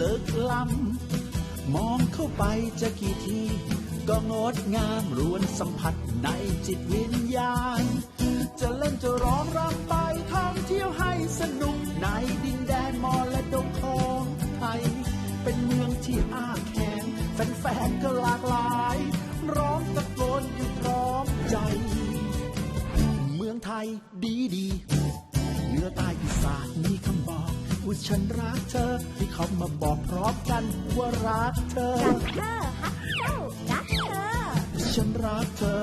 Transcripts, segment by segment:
เลิกล้ำมองเข้าไปจะกี่ที ก็งดงามรวนสัมผัสในจิตวิญญาณ จะเล่นจะร้องรำไปท่องเที่ยวให้สนุกในดินแดนมอและดงของไทย เป็นเมืองที่อ้าแขนแฟนๆก็หลากหลาย ร้องตะโกนอยู่พร้อมใจ เมืองไทยดีดีเหนือใต้อีสานมี คำบอกว่าฉันรักเธอ ให้เขามาบอกพร้อมกันว่ารักเธอ รักเธอฮักเจ้ารักเธอ ฉันรักเธอ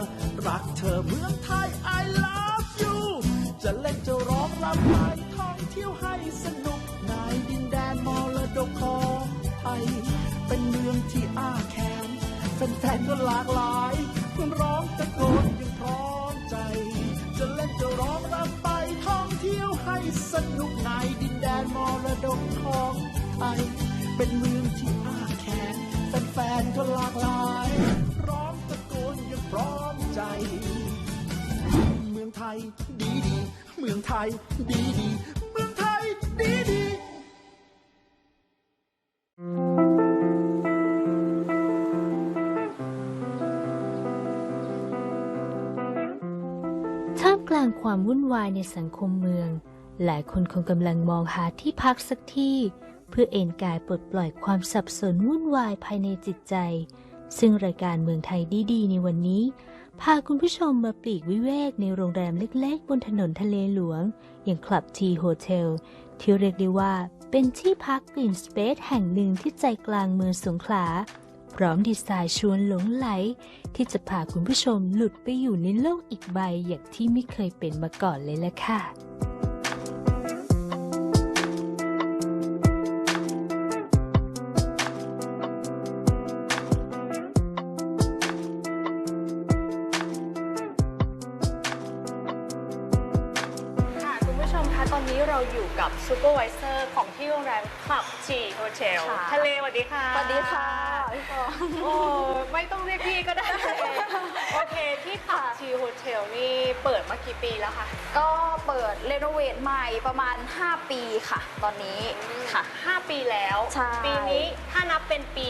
รักเธอเมืองไทย I love you จะเล่นจะร้องรำไปท่องเที่ยวให้สนุกในดินแดนมรดกของไทย เป็นเมืองที่อ้าแขนแฟนๆก็หลากหลายร้องตะโกนอย่างพร้อมใจ จะเล่นจะร้องรำไป เที่ยวให้สนุกในดินแดนมรดกของไทย เป็นเมืองที่อ้าแขนแฟนๆก็หลากหลายร้องตะโกนอย่างพร้อมใจ เมืองไทยดีดี เมืองไทยดีดี เมืองไทยดีดีางความวุ่นวายในสังคมเมือง หลายคนคงกำลังมองหาที่พักสักที่ เพื่อเอนกายปลดปล่อยความสับสนวุ่นวายภายในจิตใจ ซึ่งรายการเมืองไทยดีๆ ในวันนี้ พาคุณผู้ชมมาปลีกวิเวกในโรงแรมเล็กๆ บนถนนทะเลหลวง อย่างคลับทีโฮเทลที่เรียกได้ว่าเป็นที่พักกลิ่นสเปซแห่งหนึ่งที่ใจกลางเมืองสงขลา พร้อมดีไซน์ชวนหลงไหล ที่จะพาคุณผู้ชมหลุดไปอยู่ในโลกอีกใบอย่างที่ไม่เคยเป็นมาก่อนเลยละค่ะค่ะคุณผู้ชมคะตอนนี้เราอยู่กับซูเปอร์วิเซอร์ของที่โรงแรมคลับจีโฮเทลค่ะทะเลสวัสดีค่ะ สวัสดีค่ะ พี่ปอโอ้ไม่ต้องเรียกพี่ก็ได้ โอเค ที่คลับจีโฮเทลนี่เปิดมากี่ปีแล้วคะก็เปิดเรโนเวทใหม่ประมาณ 5 ปีค่ะ ตอนนี้ค่ะ 5 ปีแล้ว ใช่ ปีนี้ถ้านับเป็นปี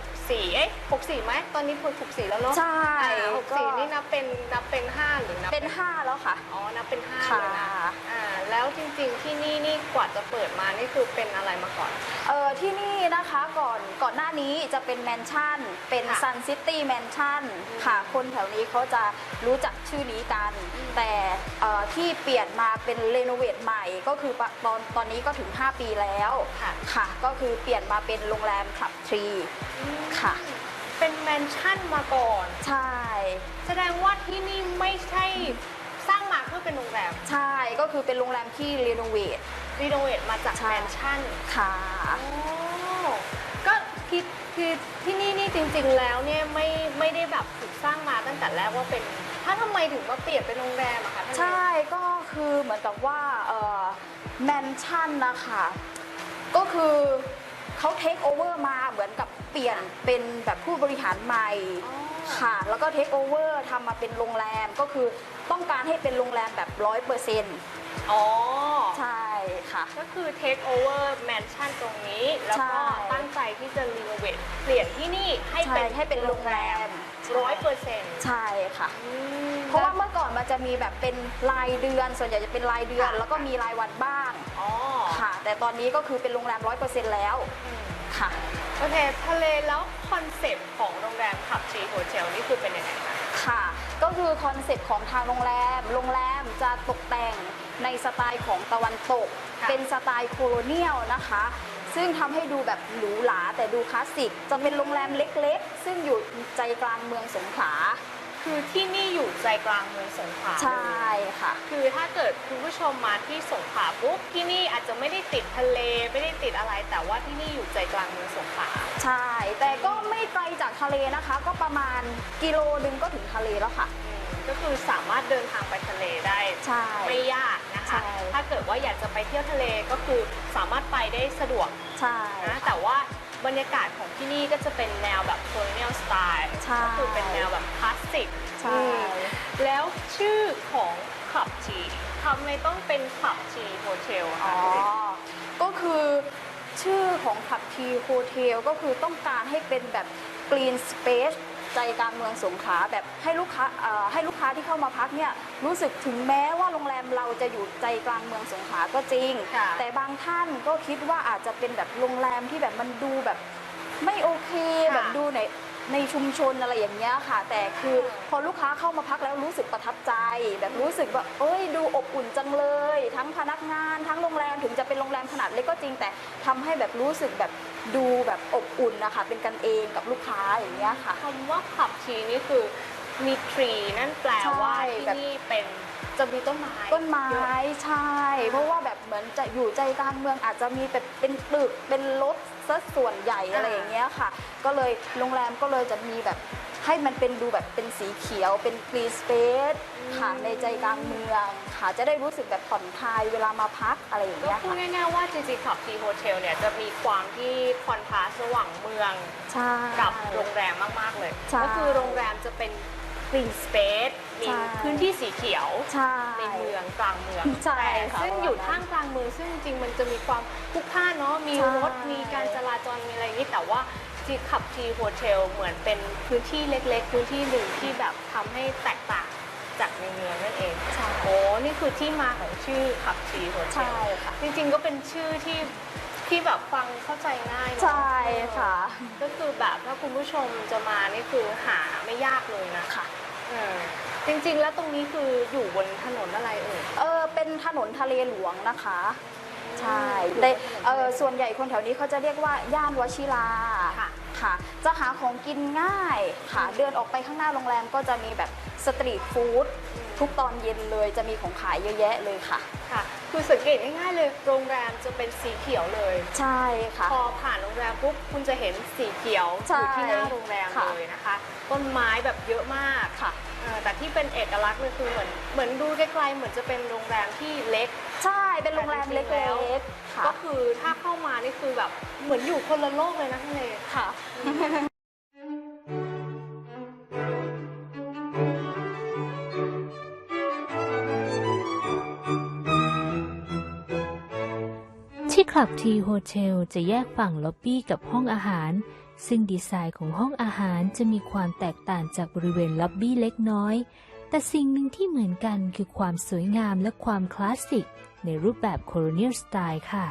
64 เอ๊ะ64ไหม ตอนนี้พูด64 แล้วเนาะใช่อ่าก็ 64 นี่นับเป็นนับเป็น 5 หรือนับเป็น 5 แล้วค่ะ อ๋อ นับเป็น5ค่ะเลยนะอ่า แล้วจริงๆที่นี่นี่กว่าจะเปิดมานี่คือเป็นอะไรมาก่อน เออที่นี่นะคะก่อนก่อนหน้านี้จะเป็นแมนชั่น เป็นค่ะซันซิตี้แมนชั่นค่ะ คนแถวนี้เขาจะรู้จักชื่อนี้กันแต่เอ่อที่เปลี่ยนมาเป็นเรโนเวทใหม่ก็คือปะตอนตอนนี้ก็ถึง 5 ปีแล้วค่ะ ค่ะ ก็คือเปลี่ยนมาเป็นโรงแรมคลับทรีค่ะ เป็นแมนชั่นมาก่อน ใช่ แสดงว่าที่นี่ไม่ใช่สร้างมา เพื่อเป็นโรงแรมใช่ก็คือเป็นโรงแรมที่รีโนเวทรีโนเวทมาจากใช่แมนชั่นค่ะโอ้ก็คือคือที่นี่นี่จริง ๆ แล้วเนี่ยไม่ไม่ได้แบบถูกสร้างมาตั้งแต่แรกว่าเป็น ถ้าทำไมถึงมาเปลี่ยนเป็นโรงแรมอะคะท่านใช่ก็คือเหมือนกับว่าแมนชั่นนะคะก็คือเขาเทคโอเวอร์มาเหมือนกับเปลี่ยนเป็นแบบผู้บริหารใหม่อ๋อค่ะ แล้วก็เทคโอเวอร์ทำมาเป็นโรงแรมก็คือ ต้องการให้เป็นโรงแรมแบบร้อยเปอร์เซ็นต์อ๋อ ใช่ค่ะ ก็คือ take over mansion ตรงนี้ แล้วก็ใช่ตั้งใจที่จะรีโนเวทเปลี่ยนที่นี่ให้เป็นใช่ให้เป็นโรงแรมร้อยเปอร์เซ็นต์ใช่ค่ะ เพราะว่าเมื่อก่อนมันจะมีแบบเป็นรายเดือน ส่วนใหญ่จะเป็นรายเดือนค่ะแล้วก็มีรายวันบ้างอ๋อค่ะ แต่ตอนนี้ก็คือเป็นโรงแรมร้อยเปอร์เซ็นต์แล้วอืมค่ะโอเคทะเลแล้วคอนเซปต์ของโรงแรมขับชีโฮเทลนี่คือเป็นยังไงคะค่ะ ก็คือคอนเซ็ปต์ของทางโรงแรม โรงแรมจะตกแต่งในสไตล์ของตะวันตก ค่ะ เป็นสไตล์โคโลเนียลนะคะ ซึ่งทำให้ดูแบบหรูหราแต่ดูคลาสสิก จะเป็นโรงแรมเล็กๆ ซึ่งอยู่ใจกลางเมืองสงขลา คือที่นี่อยู่ใจกลางเมืองสงขลาใช่ค่ะ คือถ้าเกิดคุณผู้ชมมาที่สงขลาปุ๊บที่นี่อาจจะไม่ได้ติดทะเลไม่ได้ติดอะไร แต่ว่าที่นี่อยู่ใจกลางเมืองสงขลาใช่ แต่ก็ไม่ไกลจากทะเลนะคะ ก็ประมาณกิโลนึงก็ถึงทะเลแล้วค่ะ อืมก็คือสามารถเดินทางไปทะเลได้ ใช่ ไม่ยากนะคะใช่ถ้าเกิดว่าอยากจะไปเที่ยวทะเลก็คือสามารถไปได้สะดวกใช่ นะ แต่ว่า บรรยากาศของที่นี่ก็จะเป็นแนวแบบ colonial style ใช่ก็คือเป็นแนวแบบคลาสสิกใช่ อืมแล้วชื่อของคลับจีทำไมต้องเป็นคลับจีโฮเทลอ๋คะอ ก็คือชื่อของขับทีโฮเทลก็คือต้องการให้เป็นแบบ Green Space ใจกลางเมืองสงขลาแบบให้ลูกค้าเอ่อให้ลูกค้าที่เข้ามาพักเนี่ยรู้สึกถึงแม้ว่าโรงแรมเราจะอยู่ใจกลางเมืองสงขลาก็จริงค่ะแต่บางท่านก็คิดว่าอาจจะเป็นแบบโรงแรมที่แบบมันดูแบบไม่โอเคค่ะแบบดูใน ในชุมชนอะไรอย่างเงี้ยค่ะ แต่คือพอลูกค้าเข้ามาพักแล้วรู้สึกประทับใจ แบบรู้สึกว่าเอ้ยดูอบอุ่นจังเลย ทั้งพนักงานทั้งโรงแรมถึงจะเป็นโรงแรมขนาดเล็กก็จริง แต่ทำให้แบบรู้สึกแบบดูแบบอบอุ่นนะคะเป็นกันเองกับลูกค้าอย่างเงี้ยค่ะคำว่าขับทีนี่คือมีทรีนั่นแปลว่าใช่ที่แบบนี่เป็น จะมีต้นไม้ต้นไม้เยอะใช่ เพราะว่าแบบเหมือนจะอยู่ใจกลางเมืองอาจจะมีแบบเป็นตึกเป็นรถซะส่วนใหญ่อะไรอย่างเงี้ยค่ะ ก็เลยโรงแรมก็เลยจะมีแบบให้มันเป็นดูแบบเป็นสีเขียวเป็นกรีนสเปซค่ะในใจกลางเมืองค่ะจะได้รู้สึกแบบผ่อนคลายเวลามาพักอะไรอย่างก็เงี้ยพูดค่ะง่ายๆว่าจริงๆขับทีโฮเทลเนี่ยจะมีความที่คอนทราสต์ระหว่างเมืองใช่ กับโรงแรมมากๆเลย ใช่ ก็คือโรงแรมจะเป็น green space มีใช่ พื้นที่สีเขียว ใช่ ในเมืองกลางเมืองใช่แต่ค่ะซึ่งอยู่ท่ามกลางเมืองซึ่งจริงๆมันจะมีความพลุกพล่านเนาะมีใช่ รถมีการจราจรมีอะไรอย่างนี้แต่ว่าที่ขับทีโฮเทลเหมือนเป็นพื้นที่เล็ก ๆ พื้นที่หนึ่งที่แบบทำให้แตกต่างจากในเมืองนั่นเองใช่โอ้นี่คือที่มาของชื่อขับทีโฮเทใช่ลค่ะ จริงๆก็เป็นชื่อที่ที่แบบฟังเข้าใจง่ายเนอะใช่ค่ะ ก็คือแบบถ้าคุณผู้ชมจะมานี่คือหาไม่ยากเลยนะค่ะเออ จริงๆ แล้วตรงนี้คืออยู่บนถนนอะไรเอ่ย เออเป็นถนนทะเลหลวงนะคะ ใช่แต่เออส่วนใหญ่คนแถวนี้เขาจะเรียกว่าย่านวชิราค่ะ ค่ะ จะหาของกินง่ายค่ะ เดินออกไปข้างหน้าโรงแรมก็จะมีแบบสตรีทฟู้ดทุกตอนเย็นเลยจะมีของขายเยอะแยะเลยค่ะ ค่ะ คือสังเกตง่ายๆเลยโรงแรมจะเป็นสีเขียวเลย ใช่ค่ะ พอผ่านโรงแรมปุ๊บคุณจะเห็นสีเขียวใช่อยู่ที่หน้าโรงแรมค่ะเลยนะคะ ต้นไม้แบบเยอะมากค่ะ เออแต่ที่เป็นเอกลักษณ์เลยคือเหมือนเหมือนดูไกลๆเหมือนจะเป็นโรงแรมที่เล็ก ใช่เป็นโรงแรมเแต่จริงๆแล้ล็วกๆค่ะก็คือถ้าเข้ามานี่คือแบบเหมือนอยู่คนละโลกเลยนะทะเล ค่ะ คลับทีโฮเทลจะแยกฝั่งล็อบบี้กับห้องอาหาร ซึ่งดีไซน์ของห้องอาหารจะมีความแตกต่างจากบริเวณล็อบบี้เล็กน้อย แต่สิ่งหนึ่งที่เหมือนกันคือความสวยงามและความคลาสสิกในรูปแบบโคโลเนียลสไตล์ค่ะ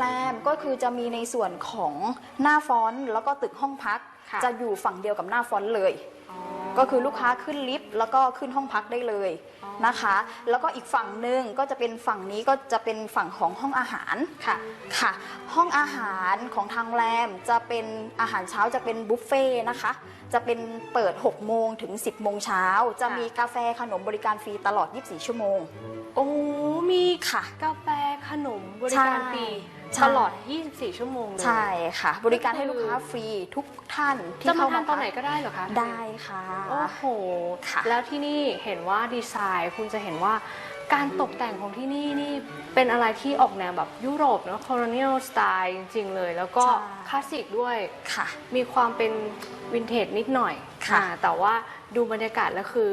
แรมก็คือจะมีในส่วนของหน้าฟอนต์แล้วก็ตึกห้องพัก ค่ะ จะอยู่ฝั่งเดียวกับหน้าฟอนต์เลย ก็คือลูกค้าขึ้นลิฟต์แล้วก็ขึ้นห้องพักได้เลยนะคะ แล้วก็อีกฝั่งหนึ่งก็จะเป็นฝั่งนี้ก็จะเป็นฝั่งของห้องอาหารค่ะ ค่ะ ห้องอาหารของทางโรงแรมจะเป็นอาหารเช้าจะเป็นบุฟเฟ่ต์นะคะ จะเป็นเปิด 6 โมงถึง 10 โมงเช้า จะมีกาแฟขนมบริการฟรีตลอด 24 ชั่วโมง โอ้ มีค่ะ กาแฟขนมบริการฟรีใช่ ตลอด 24 ชั่วโมงเลยใช่ค่ะ บริการให้ก็คือลูกค้าฟรีทุกท่านที่จะมาเข้าทามานตอนไหนพักก็ได้เหรอคะได้ค่ะ โอ้โห ค่ะ แล้วที่นี่เห็นว่าดีไซน์คุณจะเห็นว่าการตกแต่งของที่นี่นี่เป็นอะไรที่ออกแนวแบบยุโรปเนอะ colonial style จริง ๆ เลย แล้วก็ใช่ คลาสสิกด้วย ค่ะ มีความเป็นวินเทจนิดหน่อยค่ะ อ่าแต่ว่าดูบรรยากาศแล้วคือ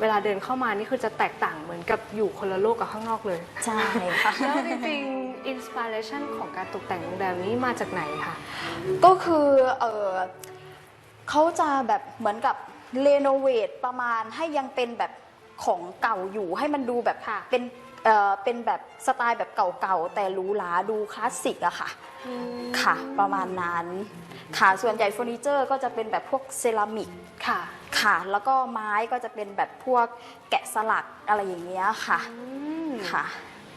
เวลาเดินเข้ามานี่คือจะแตกต่างเหมือนกับอยู่คนละโลกกับข้างนอกเลย ใช่ค่ะ แล้วจริงๆ อินสปิเรชันของการตกแต่งโรงแรมนี้มาจากไหนคะก็คือเออเขาจะแบบเหมือนกับเรโนเวทประมาณให้ยังเป็นแบบของเก่าอยู่ให้มันดูแบบค่ะเป็นเออเป็นแบบสไตล์แบบเก่าๆแต่หรูหราดูคลาสสิกอะค่ะค่ะ ประมาณนั้นค่ะส่วนใหญ่เฟอร์นิเจอร์ก็จะเป็นแบบพวกเซรามิกค่ะค่ะ แล้วก็ไม้ก็จะเป็นแบบพวกแกะสลักอะไรอย่างเงี้ยค่ะอืมค่ะ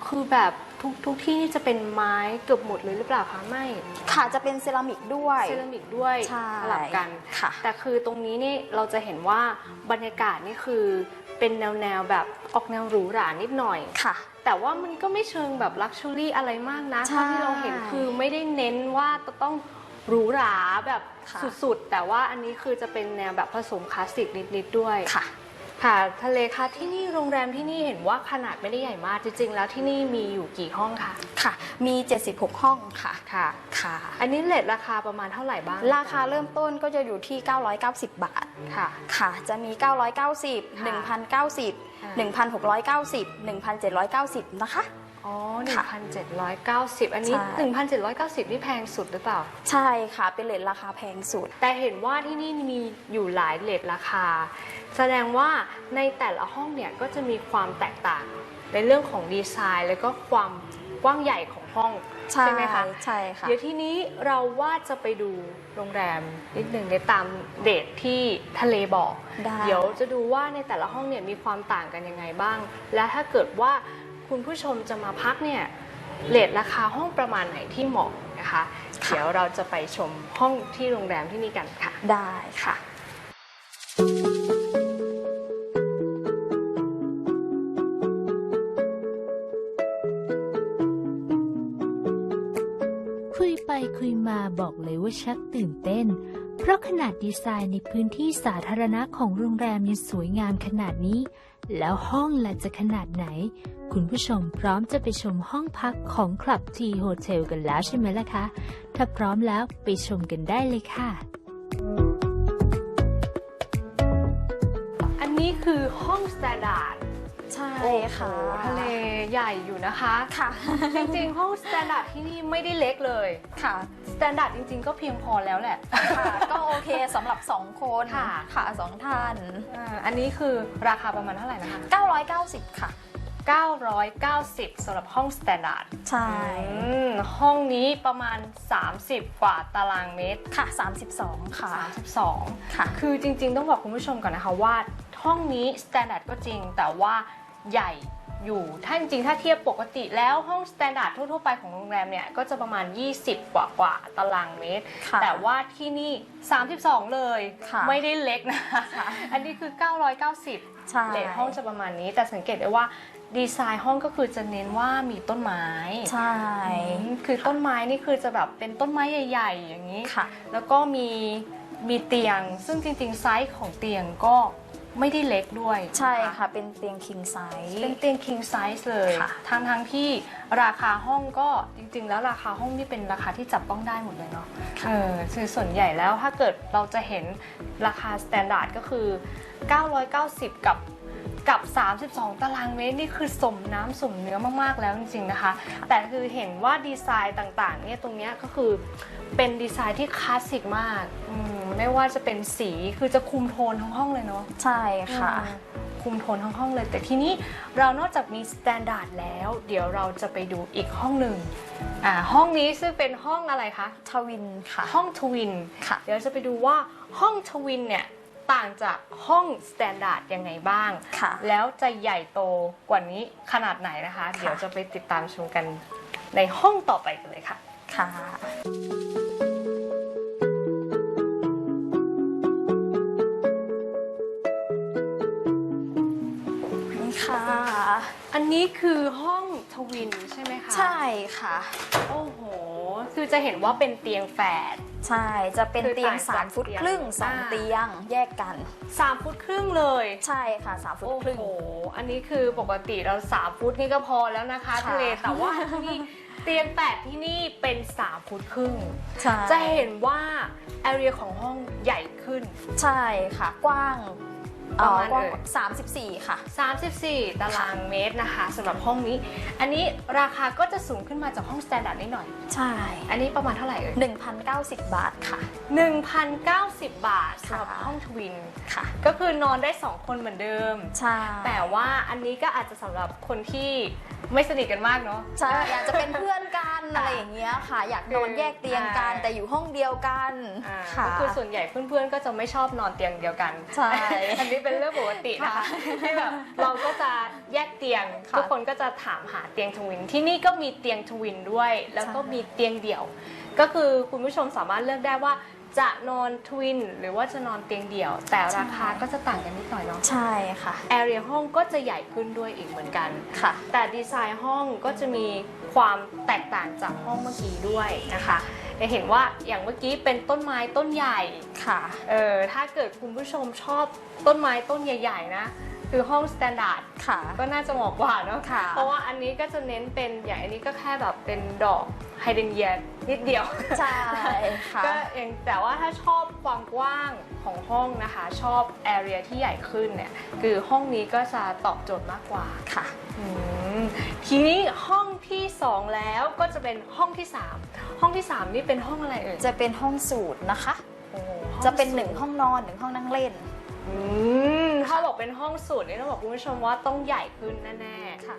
คือแบบ ทุกทุกที่นี่จะเป็นไม้เกือบหมดเลยหรือเปล่าคะไม่ค่ะจะเป็นเซรามิกด้วย เซรามิกด้วยใช่สลับกันค่ะ แต่คือตรงนี้นี่เราจะเห็นว่าบรรยากาศนี่คือเป็นแนวแนวๆแบบออกแนวหรูหรานิดหน่อยค่ะ แต่ว่ามันก็ไม่เชิงแบบลักชัวรี่อะไรมากนะใช่เท่าที่เราเห็นคือไม่ได้เน้นว่าจะต้องหรูหราแบบค่ะสุดๆ แต่ว่าอันนี้คือจะเป็นแนวแบบผสมคลาสสิกนิดๆด้วยค่ะ ค่ะทะเลคะที่นี่โรงแรมที่นี่เห็นว่าขนาดไม่ได้ใหญ่มากจริงๆ แล้วที่นี่มีอยู่กี่ห้องคะค่ะ มี 76 ห้องค่ะค่ะค่ะ อันนี้เลทราคาประมาณเท่าไหร่บ้าง ราคาเริ่มต้นก็จะอยู่ที่ 990 บาทค่ะค่ะ จะมี 990ค่ะ1,090 1,690 1,790 นะคะอ๋อค่ะ1,790 อันนี้ใช่1,790 นี่แพงสุดหรือเปล่า ใช่ค่ะ เป็นเลทราคาแพงสุด แต่เห็นว่าที่นี่มีอยู่หลายเลทราคา แสดงว่าในแต่ละห้องเนี่ยก็จะมีความแตกต่างในเรื่องของดีไซน์ แล้วก็ความกว้างใหญ่ของห้องใช่ไหมคะใช่ค่ะเดี๋ยวทีนี้เราว่าจะไปดูโรงแรมนิดหนึ่งในตามเดทที่ทะเลบอกได้เดี๋ยวจะดูว่าในแต่ละห้องเนี่ยมีความต่างกันยังไงบ้าง และถ้าเกิดว่าคุณผู้ชมจะมาพักเนี่ยเลทราคาห้องประมาณไหนที่เหมาะนะคะค่ะเดี๋ยวเราจะไปชมห้องที่โรงแรมที่นี่กันค่ะ ได้ค่ะ บอกเลยว่าชักตื่นเต้น เพราะขนาดดีไซน์ในพื้นที่สาธารณะของโรงแรมยังสวยงามขนาดนี้ แล้วห้องล่ะจะขนาดไหน คุณผู้ชมพร้อมจะไปชมห้องพักของคลับทีโฮเทลกันแล้วใช่ไหมล่ะคะ ถ้าพร้อมแล้วไปชมกันได้เลยค่ะ อันนี้คือห้องสแตนดาร์ด ใช่โอ้โหค่ะทะเลใหญ่อยู่นะคะ ค่ะ จริงๆห้องสแตนดาร์ดที่นี่ไม่ได้เล็กเลย ค่ะ สแตนดาร์ดจริง ๆ ก็เพียงพอแล้วแหละ ค่ะก็โอเคสำหรับ 2 คนค่ะ ค่ะสองท่าน อ่าอันนี้คือราคาประมาณเท่าไหร่นะคะ 990 ค่ะ 990สำหรับห้องสแตนดาร์ดใช่ ห้องนี้ประมาณ 30 กว่าตารางเมตร ค่ะ 32 ค่ะ 32 ค่ะ คือจริงๆ ต้องบอกคุณผู้ชมก่อนนะคะว่า ห้องนี้สแตนดาร์ดก็จริง แต่ว่าใหญ่อยู่ ถ้าจริงๆ ถ้าเทียบปกติแล้วห้องสแตนดาร์ดทั่วๆ ไปของโรงแรมเนี่ย ก็จะประมาณ 20 กว่ากว่าๆตารางเมตร ค่ะแต่ว่าที่นี่ 32 เลย ค่ะไม่ได้เล็กนะ ค่ะ อันนี้คือ 990 ใช่ เลทห้องจะประมาณนี้ แต่สังเกตได้ว่าดีไซน์ห้องก็คือจะเน้นว่ามีต้นไม้ใช่อืมคือต้นไม้นี่คือจะแบบเป็นต้นไม้ใหญ่ ๆ อย่างนี้ ค่ะ แล้วก็มีมีเตียง ซึ่งจริงๆ ไซส์ของเตียงก็ ไม่ได้เล็กด้วยใช่นค่ะ เป็นเตียง king size เป็นเตียง king size เลยค่ะทั้งทั้งๆที่ราคาห้องก็จริง ๆ แล้วราคาห้องนี่เป็นราคาที่จับต้องได้หมดเลยเนาะเออคือส่วนใหญ่แล้วถ้าเกิดเราจะเห็นราคาสแตนดาร์ดก็คือ 990 กับกับ 32 ตารางเมตรนี่คือสมน้ำสมเนื้อมากๆแล้วจริงๆนะคะ แต่คือเห็นว่าดีไซน์ต่างๆเนี่ยตรงเนี้ยก็คือเป็นดีไซน์ที่คลาสสิกมากอืม ไม่ว่าจะเป็นสีคือจะคุมโทนทั้งห้องเลยเนาะใช่ค่ะอืมคุมโทนทั้งห้องเลย แต่ทีนี้เรานอกจากมีสแตนดาร์ดแล้ว เดี๋ยวเราจะไปดูอีกห้องหนึ่งอ่าห้องนี้ซึ่งเป็นห้องอะไรคะทวินค่ะ ห้องทวินค่ะ เดี๋ยวจะไปดูว่าห้องทวินเนี่ยต่างจากห้องสแตนดาร์ดยังไงบ้างค่ะแล้วจะใหญ่โตกว่านี้ขนาดไหนนะคะ เดี๋ยวจะไปติดตามชมกันในห้องต่อไปกันเลยค่ะ ค่ะ ค่ะ อันนี้คือห้องทวินใช่ไหมคะใช่ค่ะ โอ้โห คือจะเห็นว่าเป็นเตียงแฝด ใช่จะเป็นคือเตียง ต่างจาก3 ฟุตเตียงครึ่งอ่า2เตียงแยกกัน3ฟุตครึ่งเลย ใช่ค่ะ3ฟุตโอ้ครึ่ง โห อันนี้คือปกติเรา3ฟุตนี่ก็พอแล้วนะคะค่ะ ทะเลแต่ว่าที่นี่เตียงแปดที่นี่เป็น3ฟุตครึ่ง ใช่จะเห็นว่าแอเรียของห้องใหญ่ขึ้น ใช่ค่ะ กว้าง ประมาณเอ่อกว้างเอ่ย34ค่ะ 34 ตารางเมตรนะคะสำหรับห้องนี้ อันนี้ราคาก็จะสูงขึ้นมาจากห้องสแตนดาร์ดนิดหน่อย ใช่อันนี้ประมาณเท่าไหร่เอ่ย1,090 บาทค่ะ 1,090 บาทสำหรับค่ะห้องทวิน ค่ะ ก็คือนอนได้ 2 คนเหมือนเดิม ใช่แต่ว่าอันนี้ก็อาจจะสำหรับคนที่ไม่สนิทกันมากเนาะ ใช่อยากจะเป็นเพื่อนกันอะไรอย่างเงี้ยค่ะ อยากนอนแยกเตียงกันอ่าแต่อยู่ห้องเดียวกันอ่าค่ะ ก็คือส่วนใหญ่เพื่อนๆก็จะไม่ชอบนอนเตียงเดียวกันใช่ อันนี้เป็นเรื่องปกตินะคะค่ะที่แบบเราก็จะแยกเตียงค่ะทุกคนก็จะถามหาเตียงทวิน ที่นี่ก็มีเตียงทวินด้วย แล้วก็ใช่มีเตียงเดี่ยว ก็คือคุณผู้ชมสามารถเลือกได้ว่าจะนอนทวินหรือว่าจะนอนเตียงเดี่ยว แต่ราคาก็จะต่างกันนิดหน่อยเนาะใช่ค่ะแอเรียห้องก็จะใหญ่ขึ้นด้วยอีกเหมือนกันค่ะ แต่ดีไซน์ห้องก็จะมีความแตกต่างจากห้องเมื่อกี้ด้วยนะคะ จะเห็นว่าอย่างเมื่อกี้เป็นต้นไม้ต้นใหญ่ค่ะเออถ้าเกิดคุณผู้ชมชอบต้นไม้ต้นใหญ่ ๆ นะ คือห้องสแตนดาร์ดค่ะ ก็น่าจะเหมาะกว่าเนอะค่ะ เพราะว่าอันนี้ก็จะเน้นเป็นอย่างอันนี้ก็แค่แบบเป็นดอกไฮเดรนเยียนิดเดียว ใช่ค่ะ ก็อย่างแต่ว่าถ้าชอบความกว้างของห้องนะคะ ชอบแอเรียที่ใหญ่ขึ้นเนี่ย คือห้องนี้ก็จะตอบโจทย์มากกว่าค่ะอืมทีนี้ห้องที่ 2 แล้วก็จะเป็นห้องที่ 3 ห้องที่ 3 นี่เป็นห้องอะไรเอ่ยจะเป็นห้องสูตรนะคะโอ้ห้องจะเป็นหนึ่งสูตรห้องนอนหนึ่งห้องนั่งเล่นอืม ถ้าบอกเป็นห้องสูตรนี่ต้องบอกคุณผู้ชมว่าต้องใหญ่ขึ้นแน่ๆค่ะ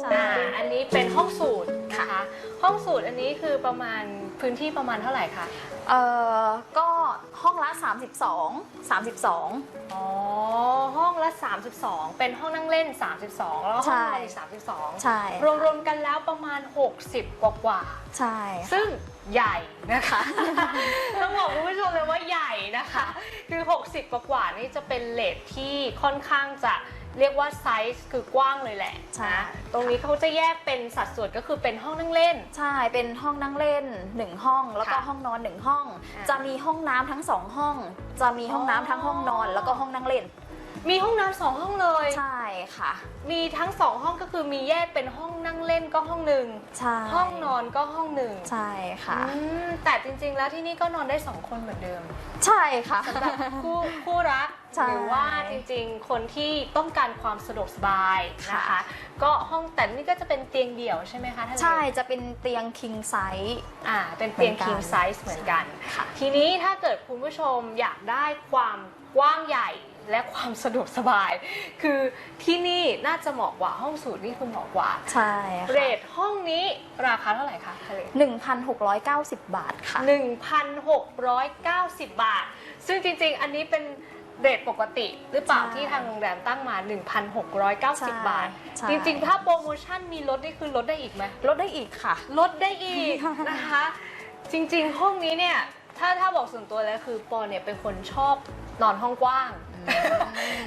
ใช่ อ่าอันนี้เป็นห้องสูตร นะคะ ห้องสูตรอันนี้คือประมาณพื้นที่ประมาณเท่าไหร่คะ เอ่อก็ห้องละ 32 32 อ๋อ ห้องละ 32 เป็นห้องนั่งเล่น 32 แล้วก็ห้องนอนอีกใช่32รวมๆกันแล้วประมาณ 60 กว่าๆใช่ ซึ่งใหญ่นะคะ ต้องบอกคุณผู้ชมเลยว่าใหญ่นะคะ คือ 60 กว่าๆนี่จะเป็นเลทที่ค่อนข้างจะ เรียกว่าไซส์คือกว้างเลยแหละใช่ นะตรงนี้เขาจะแยกเป็นสัดส่วนก็คือเป็นห้องนั่งเล่น ใช่ เป็นห้องนั่งเล่น 1 ห้อง แล้วก็ค่ะห้องนอน 1 ห้อง อ่าจะมีห้องน้ำทั้งสองห้อง จะมีห้องน้ำทั้งห้องนอนแล้วก็ห้องนั่งเล่น มีห้องน้ำสองห้องเลย ใช่ค่ะ มีทั้งสองห้องก็คือมีแยกเป็นห้องนั่งเล่นก็ห้องหนึ่งใช่ห้องนอนก็ห้องหนึ่งใช่ค่ะ อืมแต่จริงๆแล้วที่นี่ก็นอนได้สองคนเหมือนเดิมใช่ค่ะ สำหรับคู่คู่รัก ใช่หรือว่าจริงๆ คนที่ต้องการความสะดวกสบายนะคะ ค่ะ ก็ห้องแต่นี่ก็จะเป็นเตียงเดี่ยวใช่ไหมคะท่านใช่จะเป็นเตียง king size อ่าเป็นเตียง เหมือนกัน king size เหมือนกัน ค่ะ ทีนี้ถ้าเกิดคุณผู้ชมอยากได้ความกว้างใหญ่และความสะดวกสบาย คือที่นี่น่าจะเหมาะกว่าห้องสูตรนี่คือเหมาะกว่า ใช่เรค่ะทห้องนี้ราคาเท่าไหร่คะทะเล 1,690 บาทค่ะ 1,690 บาท ซึ่งจริงๆ อันนี้เป็น เรทปกติ หรือเปล่าใช่ที่ทางโรงแรมตั้งมา1,690 บาท ใช่ จริงๆ ถ้าโปรโมชั่นมีลดนี่คือลดได้อีกไหม ลดได้อีกค่ะ ลดได้อีก นะคะ จริงๆ ห้องนี้เนี่ย ถ้าถ้าบอกส่วนตัวแล้วคือปอเนี่ยเป็นคนชอบนอนห้องกว้าง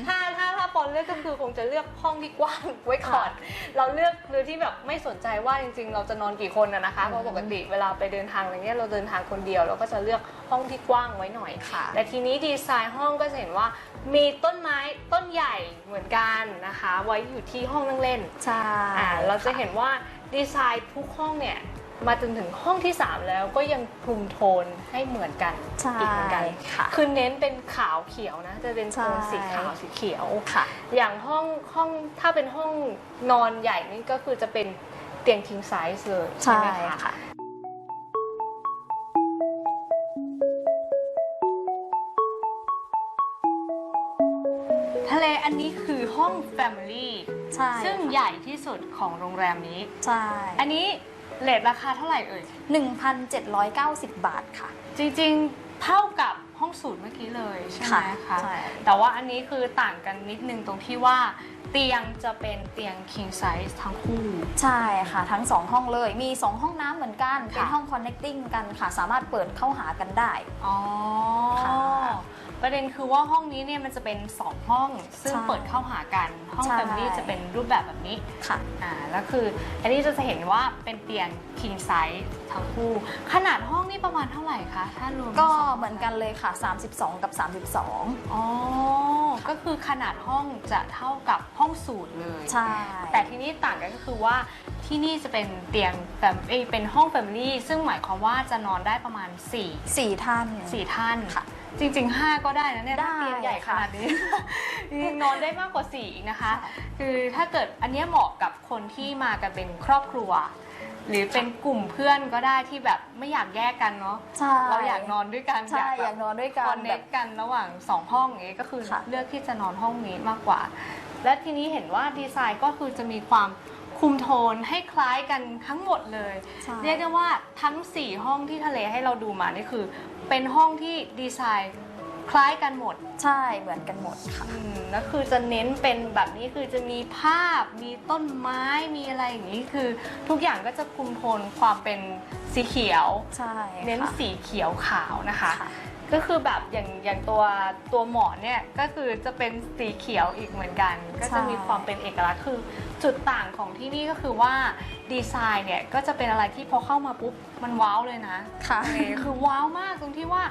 ถ้าถ้า ถ้าปอนเลือกก็คือคงจะเลือกห้องที่กว้างไว้ก่อน เราเลือกโดยที่แบบไม่สนใจว่าจริง ๆ เราจะนอนกี่คนนะนะคะเพราะปกติเวลาไปเดินทางอะไรเงี้ยเราเดินทางคนเดียวเราก็จะเลือกห้องที่กว้างไว้หน่อยค่ะ แต่ทีนี้ดีไซน์ห้องก็จะเห็นว่ามีต้นไม้ต้นใหญ่เหมือนกันนะคะ ไว้อยู่ที่ห้องนั่งเล่นใช่อ่าเราจะเห็นว่าดีไซน์ทุกห้องเนี่ย มาจนถึงห้องที่ 3 แล้วก็ยังคลุมโทนให้เหมือนกันใช่อีกเหมือนกันค่ะคือเน้นเป็นขาวเขียวนะ จะเป็นโทนใช่สีขาวสีเขียวค่ะ อย่างห้องห้องถ้าเป็นห้องนอนใหญ่นี่ก็คือจะเป็นเตียง king size เลยใช่ไหมใช่คะค่ะทะเลอันนี้คือห้อง family ใช่ซึ่งใหญ่ที่สุดของโรงแรมนี้ ใช่ อันนี้ เลทราคาเท่าไหร่เอ่ย 1,790 บาทค่ะ จริงๆ เท่ากับห้องสูตรเมื่อกี้เลยใช่ไหมค่ะคะ ใช่ แต่ว่าอันนี้คือต่างกันนิดนึงตรงที่ว่าเตียงจะเป็นเตียง king size ทั้งคู่ ใช่ค่ะ ทั้ง 2 ห้องเลย มี 2 ห้องน้ำเหมือนกัน เป็นค่ะห้อง connecting กันค่ะ สามารถเปิดเข้าหากันได้ อ๋อค่ะ ประเด็นคือว่าห้องนี้เนี่ยมันจะเป็น 2 ห้อง ซึ่งใช่เปิดเข้าหากัน ห้องใช่ family จะเป็นรูปแบบแบบนี้ ค่ะ อ่าแล้วคืออันนี้จะเห็นว่าเป็นเตียง king size ทั้งคู่ ขนาดห้องนี่ประมาณเท่าไหร่คะ ถ้ารวมก็ทั้งสงเหมือนกันเลยค่ะ 32 กับ 32 อ๋อ ก็คือขนาดห้องจะเท่ากับห้องสูตรเลย ใช่ แต่ที่นี่ต่างกันก็คือว่าที่นี่จะเป็นเตียงแบบเอ้ยเป็นห้องแฟมิลี่ซึ่งหมายความว่าจะนอนได้ประมาณ4 4ท่าน 4ท่านค่ะ จริง ๆ 5 ก็ได้นะเนี่ยได้ถ้าเตียงใหญ่ขค่ะนาดนี้จริงๆนอนได้มากกว่า4อีกนะคะค่ะคือถ้าเกิดอันเนี้ยเหมาะกับคนที่มากันเป็นครอบครัว หรือเป็นกลุ่มเพื่อนก็ได้ที่แบบไม่อยากแยกกันเนาะใช่เราอยากนอนด้วยกันใช่อยากนอนด้วยกัคนอนเนแบคบ กันระหว่างสองห้องอย่างนี้ก็คือค่ะเลือกที่จะนอนห้องนี้มากกว่า และทีนี้เห็นว่าดีไซน์ก็คือจะมีความคุมโทนให้คล้ายกันทั้งหมดเลย ใช่ เรียกได้ว่าทั้ง 4 ห้องที่ทะเลให้เราดูมานี่คือ เป็นห้องที่ดีไซน์คล้ายกันหมดใช่เหมือนกันหมดค่ะ อืมแล้วคือจะเน้นเป็นแบบนี้คือจะมีภาพ มีต้นไม้ มีอะไรอย่างนี้คือ ทุกอย่างก็จะคุมโทนความเป็นสีเขียว ใช่เน้นค่ะสีเขียวขาวนะคะ ค่ะ ก็คือแบบอย่างอย่างตัวตัวหมอนเนี่ยก็คือจะเป็นสีเขียวอีกเหมือนกัน ก็จะมีความเป็นเอกลักษณ์คือจุดต่างของที่นี่ก็คือว่าดีไซน์เนี่ยก็จะเป็นอะไรที่พอเข้ามาปุ๊บมันว้าวเลยนะค่ะเออคือว้าวมากตรงที่ว่า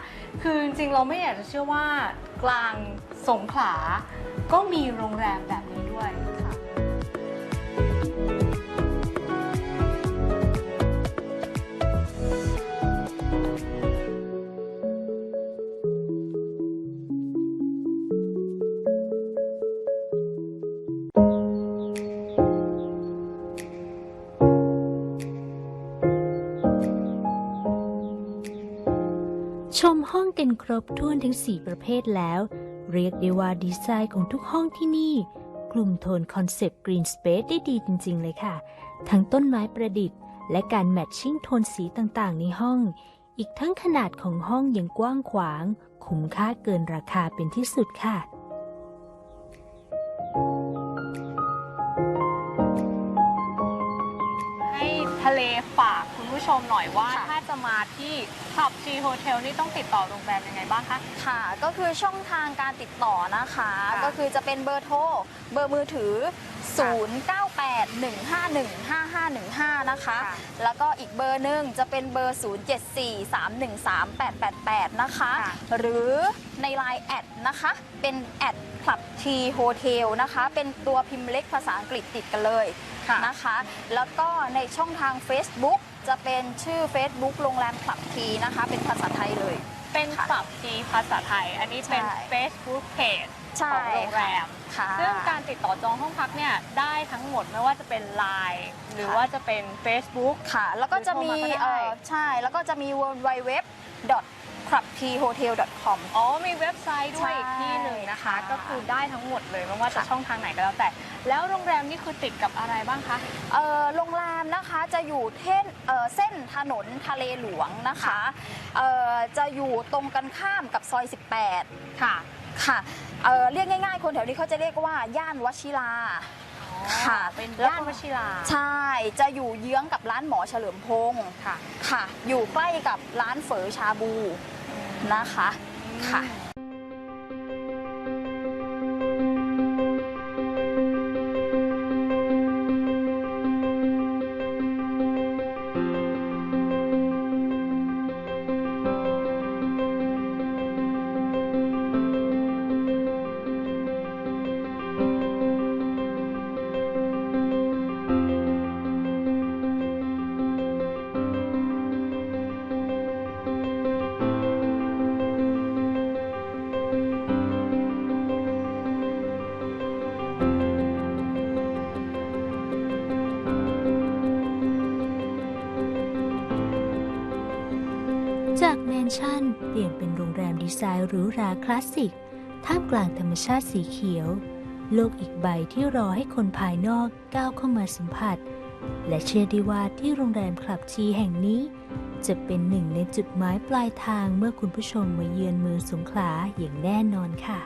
คือจริงๆเราไม่อยากจะเชื่อว่ากลางสงขลาก็มีโรงแรมแบบนี้ด้วย กันครบถ้วนทั้ง 4 ประเภทแล้ว เรียกได้ว่าดีไซน์ของทุกห้องที่นี่ กลุ่มโทนคอนเซปต์ Green Space ได้ดีจริง ๆ เลยค่ะ ทั้งต้นไม้ประดิษฐ์ และการแมทชิ่งโทนสีต่างๆ ในห้อง อีกทั้งขนาดของห้องยังกว้างขวาง คุ้มค่าเกินราคาเป็นที่สุดค่ะให้ทะเลฝาก ผู้ชมหน่อยว่าค่ะ ถ้าจะมาที่ขับชีโฮเทลนี่ต้องติดต่อโรงแรมยังไงบ้างคะ ค่ะ ก็คือช่องทางการติดต่อนะคะ ค่ะก็คือจะเป็นเบอร์โทร เบอร์มือถือ ค่ะ0981515515 นะคะ ค่ะ แล้วก็อีกเบอร์หนึ่งจะเป็นเบอร์ 0743138888 นะคะค่ะหรือใน Line แอดนะคะ เป็นแอดคลับทีโฮเทลนะคะ เป็นตัวพิมพ์เล็กภาษาอังกฤษติดกันเลย ค่ะ นะคะ แล้วก็ในช่องทาง Facebook จะเป็นชื่อ Facebook โรงแรมคลับทีนะคะ เป็นภาษาไทยเลย เป็นค่ะขับชีภาษาไทย อันนี้เป็น ใช่ Facebook Page ใช่ของโรงแรม ค่ะ ซึ่งการติดต่อจองห้องพักเนี่ยได้ทั้งหมดไม่ว่าจะเป็น Line หรือค่ะ ว่าจะเป็น Facebook ค่ะ แล้วก็จะมีหรือโทรมาก็ได้ เอ่อใช่ แล้วก็จะมี w w w c l u b t h o t e l c o m อ๋อ มีเว็บไซต์ด้วยใช่อีกที่หนึ่งนะคะค่ะก็คือได้ทั้งหมดเลยไม่ว่าจะค่ะช่องทางไหนก็แล้วแต่ แล้วโรงแรมนี่คือติดกับอะไรบ้างคะ เอ่อโรงแรมนะคะจะอยู่เท่นเอ่อเส้นถนนทะเลหลวงนะคะเอ่อจะอยู่ตรงกันข้ามกับซอย18ค่ะค่ะเอ่อเรียกง่ายๆ คนแถวนี้เขาจะเรียกว่าย่านวชิรา ค่ะ เป็นแล้วย่านวชิราใช่จะอยู่เยื้องกับร้านหมอเฉลิมพงศ์ค่ะ ค่ะ อยู่ใกล้กับร้านเฝอชาบู นะคะค่ะ ชั่น เปลี่ยนเป็นโรงแรมดีไซน์หรูหราคลาสสิก ท่ามกลางธรรมชาติสีเขียว โลกอีกใบที่รอให้คนภายนอกก้าวเข้ามาสัมผัส และเชื่อได้ว่าที่โรงแรมคลับชีแห่งนี้ จะเป็นหนึ่งในจุดหมายปลายทางเมื่อคุณผู้ชมมาเยือนเมืองสงขลาอย่างแน่นอนค่ะ